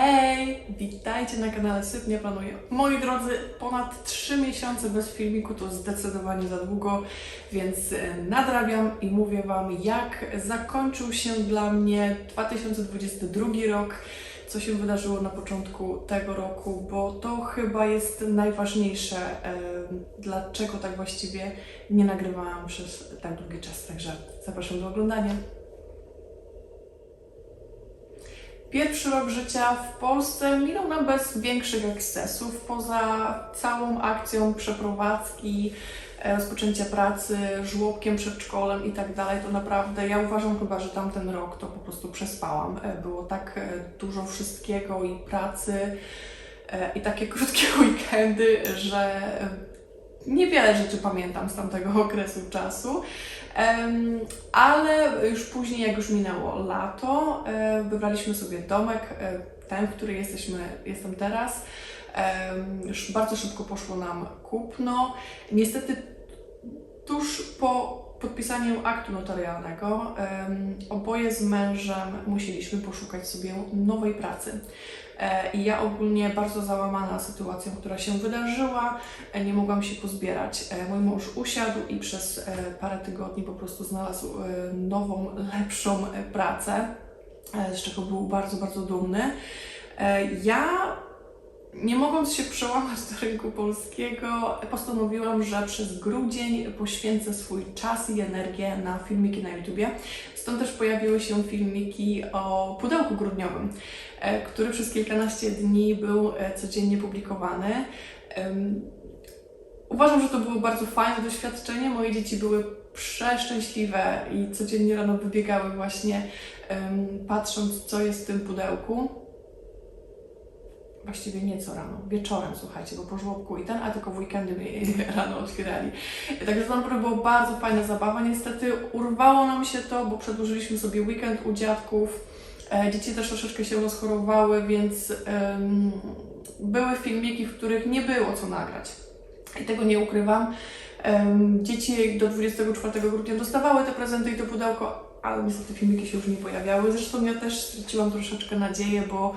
Hej! Witajcie na kanale Syp Nie Planuję. Moi drodzy, ponad 3 miesiące bez filmiku to zdecydowanie za długo, więc e, nadrabiam i mówię Wam, jak zakończył się dla mnie 2022 rok, co się wydarzyło na początku tego roku, bo to chyba jest najważniejsze, e, dlaczego tak właściwie nie nagrywałam przez tak długi czas. Także zapraszam do oglądania. Pierwszy rok życia w Polsce minął nam bez większych ekscesów, poza całą akcją przeprowadzki, e, rozpoczęcia pracy, żłobkiem, przedszkolem i tak dalej, to naprawdę ja uważam chyba, że tamten rok to po prostu przespałam. E, Było tak e, dużo wszystkiego i pracy i takie krótkie weekendy, że niewiele rzeczy pamiętam z tamtego okresu czasu. Ale już później, jak już minęło lato, wybraliśmy sobie domek, ten, w którym jesteśmy, jestem teraz. Bardzo szybko poszło nam kupno. Niestety tuż po podpisaniu aktu notarialnego oboje z mężem musieliśmy poszukać sobie nowej pracy. E, I ja ogólnie bardzo załamana sytuacją, która się wydarzyła, e, nie mogłam się pozbierać. E, Mój mąż usiadł i przez parę tygodni po prostu znalazł nową, lepszą pracę, z czego był bardzo, bardzo dumny. Ja nie mogąc się przełamać do rynku polskiego, postanowiłam, że przez grudzień poświęcę swój czas i energię na filmiki na YouTubie. Stąd też pojawiły się filmiki o pudełku grudniowym, e, który przez kilkanaście dni był e, codziennie publikowany. Uważam, że to było bardzo fajne doświadczenie. Moje dzieci były przeszczęśliwe i codziennie rano wybiegały właśnie patrząc, co jest w tym pudełku. Właściwie nie co rano, wieczorem, słuchajcie, bo po żłobku i ten, a tylko w weekendy rano otwierali. Także to naprawdę była bardzo fajna zabawa. Niestety urwało nam się to, bo przedłużyliśmy sobie weekend u dziadków. E, Dzieci też troszeczkę się rozchorowały, więc em, były filmiki, w których nie było co nagrać. I tego nie ukrywam. Em, Dzieci do 24 grudnia dostawały te prezenty i to pudełko, ale niestety filmiki się już nie pojawiały. Zresztą ja też straciłam troszeczkę nadzieję, bo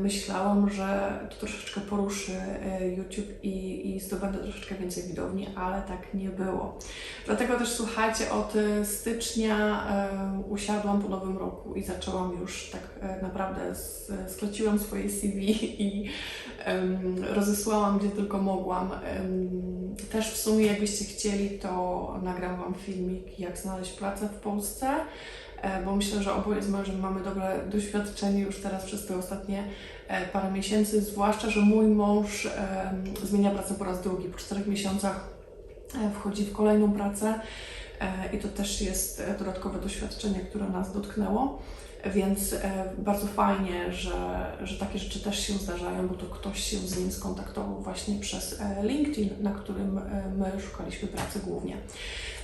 myślałam, że to troszeczkę poruszy e, YouTube i, i zdobędę troszeczkę więcej widowni, ale tak nie było. Dlatego też słuchajcie, od e, stycznia e, usiadłam po nowym roku i zaczęłam już tak e, naprawdę, skleciłam swoje CV i rozesłałam gdzie tylko mogłam. Też w sumie jakbyście chcieli, to nagram Wam filmik, jak znaleźć pracę w Polsce, e, bo myślę, że oboje z mężem mamy dobre doświadczenie już teraz przez te ostatnie e, parę miesięcy, zwłaszcza, że mój mąż em, zmienia pracę po raz drugi. Po czterech miesiącach e, wchodzi w kolejną pracę e, i to też jest e, dodatkowe doświadczenie, które nas dotknęło. Więc e, bardzo fajnie, że, że takie rzeczy też się zdarzają, bo to ktoś się z nim skontaktował właśnie przez e, LinkedIn, na którym e, my szukaliśmy pracy głównie.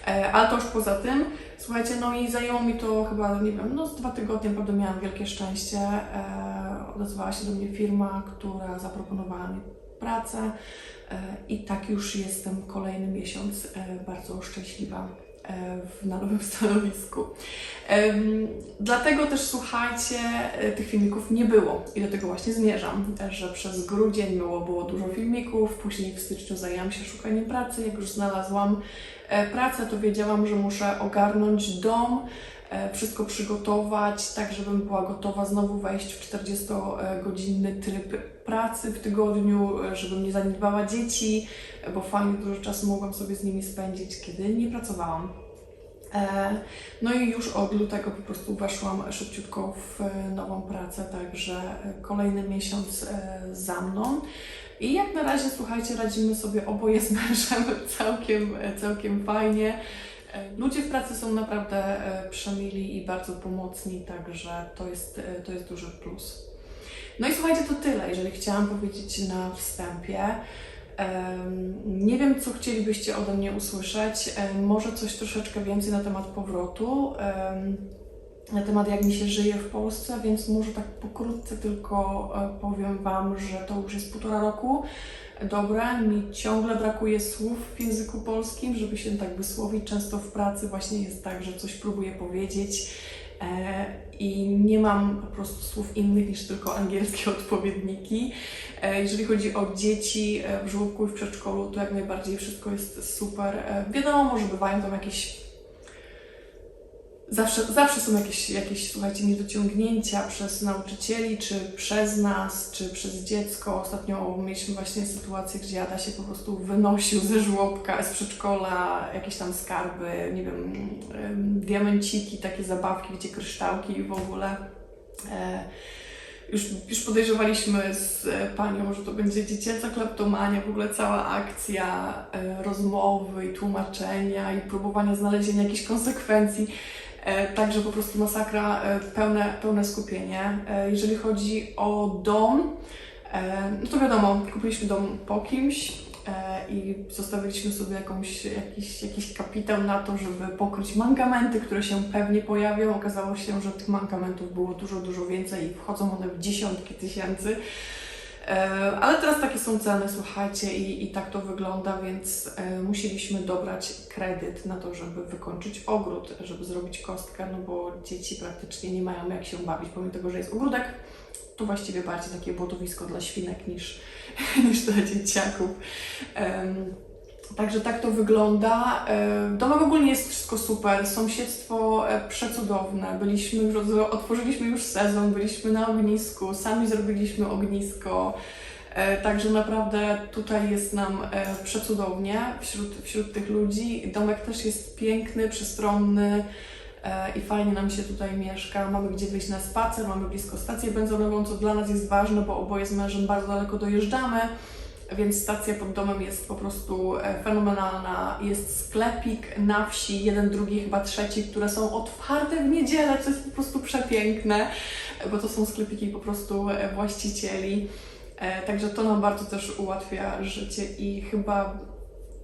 E, ale to już poza tym, słuchajcie, no i zajęło mi to chyba, nie wiem, no z dwa tygodnie, naprawdę miałam wielkie szczęście. E, odezwała się do mnie firma, która zaproponowała mi pracę e, i tak już jestem kolejny miesiąc e, bardzo szczęśliwa e, na nowym stanowisku. Dlatego też słuchajcie, e, tych filmików nie było i do tego właśnie zmierzam, e, że przez grudzień było, było dużo filmików, później w styczniu zajęłam się szukaniem pracy, jak już znalazłam e, pracę, to wiedziałam, że muszę ogarnąć dom, e, wszystko przygotować, tak żebym była gotowa znowu wejść w 40-godzinny tryb pracy w tygodniu, e, żebym nie zaniedbała dzieci, e, bo fajnie dużo czasu mogłam sobie z nimi spędzić, kiedy nie pracowałam. E, No i już od lutego po prostu weszłam szybciutko w e, nową pracę, także e, kolejny miesiąc za mną. I jak na razie, słuchajcie, radzimy sobie oboje z mężem całkiem, całkiem fajnie. Ludzie w pracy są naprawdę przemili i bardzo pomocni, także to jest, to jest duży plus. No i słuchajcie, to tyle, jeżeli chciałam powiedzieć na wstępie. Nie wiem, co chcielibyście ode mnie usłyszeć. Może coś troszeczkę więcej na temat powrotu, na temat jak mi się żyje w Polsce, więc może tak pokrótce tylko e, powiem Wam, że to już jest półtora roku. Dobra, mi ciągle brakuje słów w języku polskim, żeby się tak wysłowić. Często w pracy właśnie jest tak, że coś próbuję powiedzieć i nie mam po prostu słów innych niż tylko angielskie odpowiedniki. E, Jeżeli chodzi o dzieci e, w żłobku i w przedszkolu, to jak najbardziej wszystko jest super. E, Wiadomo, może bywają tam jakieś Zawsze, zawsze są jakieś, jakieś, słuchajcie, niedociągnięcia przez nauczycieli, czy przez nas, czy przez dziecko. Ostatnio mieliśmy właśnie sytuację, gdzie Ada się po prostu wynosił ze żłobka, z przedszkola, jakieś tam skarby, nie wiem, em, diamenciki, takie zabawki, gdzie kryształki i w ogóle. E, już, już podejrzewaliśmy z e, panią, że to będzie dziecięca kleptomania, w ogóle cała akcja e, rozmowy i tłumaczenia i próbowania znalezienia jakichś konsekwencji. E, Także po prostu masakra, e, pełne, pełne skupienie. E, Jeżeli chodzi o dom, no to wiadomo, kupiliśmy dom po kimś i zostawiliśmy sobie jakąś, jakiś, jakiś kapitał na to, żeby pokryć mankamenty, które się pewnie pojawią. Okazało się, że tych mankamentów było dużo, dużo więcej i wchodzą one w dziesiątki tysięcy. E, Ale teraz takie są ceny, słuchajcie, i, i tak to wygląda, więc e, musieliśmy dobrać kredyt na to, żeby wykończyć ogród, żeby zrobić kostkę, no bo dzieci praktycznie nie mają jak się bawić, pomimo tego, że jest ogródek, to właściwie bardziej takie błotowisko dla świnek niż, niż dla dzieciaków. Em, Także tak to wygląda. E, Domek ogólnie jest wszystko super, sąsiedztwo e, przecudowne. Byliśmy już, otworzyliśmy już sezon, byliśmy na ognisku, sami zrobiliśmy ognisko. E, Także naprawdę tutaj jest nam przecudownie wśród, wśród tych ludzi. Domek też jest piękny, przestronny i fajnie nam się tutaj mieszka. Mamy gdzie wyjść na spacer, mamy blisko stację benzynową, co dla nas jest ważne, bo oboje z mężem bardzo daleko dojeżdżamy. Więc stacja pod domem jest po prostu e, fenomenalna. Jest sklepik na wsi, jeden, drugi, chyba trzeci, które są otwarte w niedzielę, co jest po prostu przepiękne, bo to są sklepiki po prostu e, właścicieli. E, Także to nam bardzo też ułatwia życie i chyba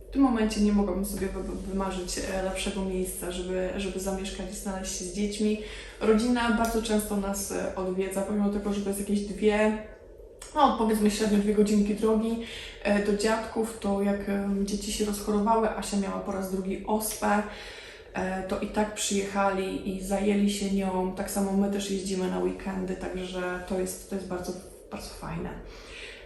w tym momencie nie mogłabym sobie wy- wy- wymarzyć lepszego miejsca, żeby, żeby zamieszkać i znaleźć się z dziećmi. Rodzina bardzo często nas odwiedza, pomimo tego, że to jest jakieś dwie, no powiedzmy średnio dwie godzinki drogi e, do dziadków, to jak em, dzieci się rozchorowały, Asia miała po raz drugi ospę, e, to i tak przyjechali i zajęli się nią. Tak samo my też jeździmy na weekendy, także to jest, to jest bardzo, bardzo fajne.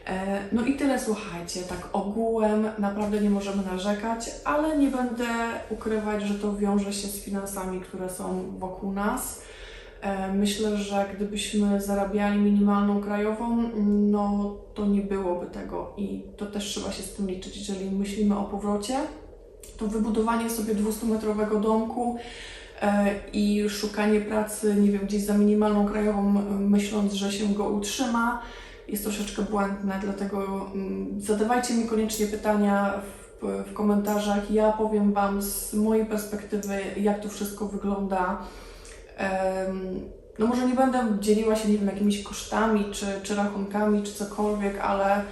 E, No i tyle, słuchajcie, tak ogółem naprawdę nie możemy narzekać, ale nie będę ukrywać, że to wiąże się z finansami, które są wokół nas. E, Myślę, że gdybyśmy zarabiali minimalną krajową, no to nie byłoby tego i to też trzeba się z tym liczyć. Jeżeli myślimy o powrocie, to wybudowanie sobie 200-metrowego domku e, i szukanie pracy, nie wiem, gdzieś za minimalną krajową, myśląc, że się go utrzyma, jest troszeczkę błędne, dlatego mm, zadawajcie mi koniecznie pytania w, w komentarzach. Ja powiem Wam z mojej perspektywy, jak to wszystko wygląda. No może nie będę dzieliła się, nie wiem, jakimiś kosztami, czy, czy rachunkami, czy cokolwiek, ale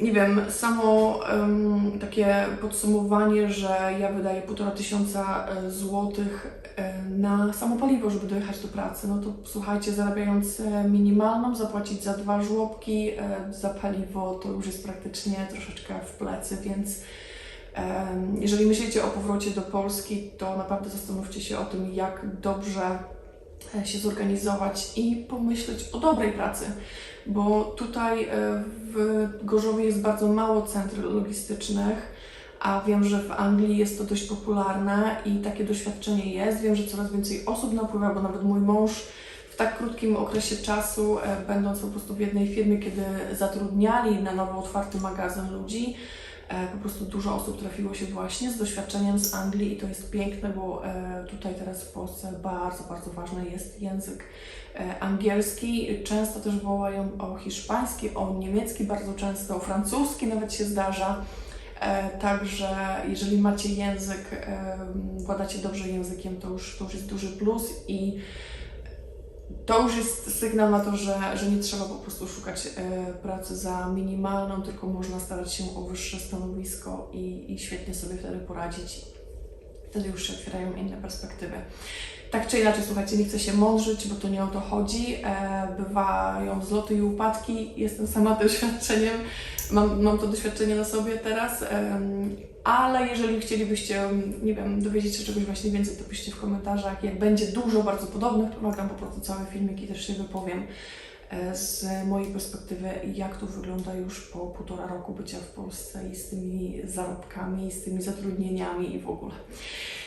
nie wiem, samo em, takie podsumowanie, że ja wydaję półtora tysiąca e, złotych e, na samo paliwo, żeby dojechać do pracy, no to słuchajcie, zarabiając e, minimalną, zapłacić za dwa żłobki, za paliwo, to już jest praktycznie troszeczkę w plecy, więc jeżeli myślicie o powrocie do Polski, to naprawdę zastanówcie się o tym, jak dobrze e, się zorganizować i pomyśleć o dobrej pracy, bo tutaj e, w Gorzowie jest bardzo mało centrów logistycznych, a wiem, że w Anglii jest to dość popularne i takie doświadczenie jest. Wiem, że coraz więcej osób napływa, bo nawet mój mąż w tak krótkim okresie czasu, e, będąc po prostu w jednej firmie, kiedy zatrudniali na nowo otwarty magazyn ludzi, po prostu dużo osób trafiło się właśnie z doświadczeniem z Anglii i to jest piękne, bo e, tutaj teraz w Polsce bardzo, bardzo ważny jest język e, angielski. Często też wołają o hiszpański, o niemiecki bardzo często, o francuski nawet się zdarza. E, Także jeżeli macie język, e, władacie dobrze językiem, to już, to już jest duży plus i to już jest sygnał na to, że, że nie trzeba po prostu szukać e, pracy za minimalną, tylko można starać się o wyższe stanowisko i, i świetnie sobie wtedy poradzić. Wtedy już się otwierają inne perspektywy. Tak czy inaczej, słuchajcie, nie chcę się mądrzyć, bo to nie o to chodzi. E, bywają wzloty i upadki. Jestem sama doświadczeniem, mam, mam to doświadczenie na sobie teraz. em, ale jeżeli chcielibyście, nie wiem, dowiedzieć się czegoś właśnie więcej, to piszcie w komentarzach. Jak będzie dużo bardzo podobnych, to nagram po prostu cały filmik i też się wypowiem e, z mojej perspektywy, jak to wygląda już po półtora roku bycia w Polsce i z tymi zarobkami, i z tymi zatrudnieniami i w ogóle.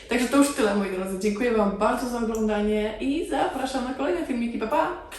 Także to już tyle, moi drodzy. Dziękuję Wam bardzo za oglądanie i zapraszam na kolejne filmiki. Pa, pa!